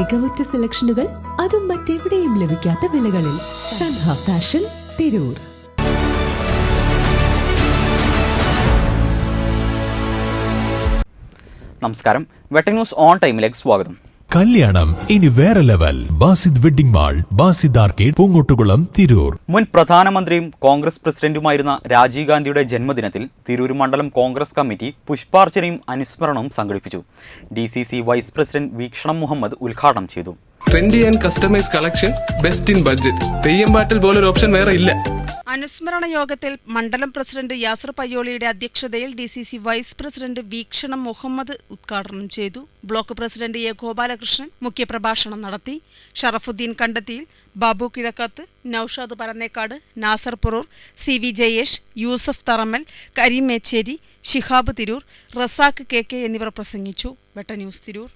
മികവുറ്റ സെലക്ഷനുകൾ അതും മറ്റെവിടെയും ലഭിക്കാത്ത വിലകളിൽ സൻഹ ഫാഷൻ തിരൂർ. നമസ്കാരം. വെട്ട ന്യൂസ് ഓൺ ടൈമിലേക്ക് സ്വാഗതം. കല്യാണം ഇനി വേറെ level Basid wedding mall Basid arcade Poongottukulam Tirur. മുൻ പ്രധാനമന്ത്രിയും കോൺഗ്രസ് പ്രസിഡന്റുമായിരുന്ന രാജീവ് ഗാന്ധിയുടെ ജന്മദിനത്തിൽ തിരൂർ മണ്ഡലം കോൺഗ്രസ് കമ്മിറ്റി പുഷ്പാർച്ചനയും അനുസ്മരണവും സംഘടിപ്പിച്ചു. D C C vice president Veekshanam Muhammad ഉദ്ഘാടനം ചെയ്തു. Trendy and customise collection best in budget Theyyampattil പോലൊരു ഓപ്ഷൻ വേറെ ഇല്ല. അനുസ്മരണ യോഗത്തിൽ മണ്ഡലം പ്രസിഡന്റ് യാസർ പയ്യോളിയുടെ അധ്യക്ഷതയിൽ D C C vice president Veekshanam Muhammad ഉദ്ഘാടനം ചെയ്തു. ബ്ലോക്ക് പ്രസിഡന്റ് എ ഗോപാലകൃഷ്ണൻ മുഖ്യപ്രഭാഷണം നടത്തി. Sharafudheen Kandathiyil Babu Kizhakkath Naushad Parannekkad Nasar Puroor C V Jayesh Yusuf Tharamal Kareem Mecheri Shihab Tirur Razak K K എന്നിവർ പ്രസംഗിച്ചു. വെട്ട news Tirur.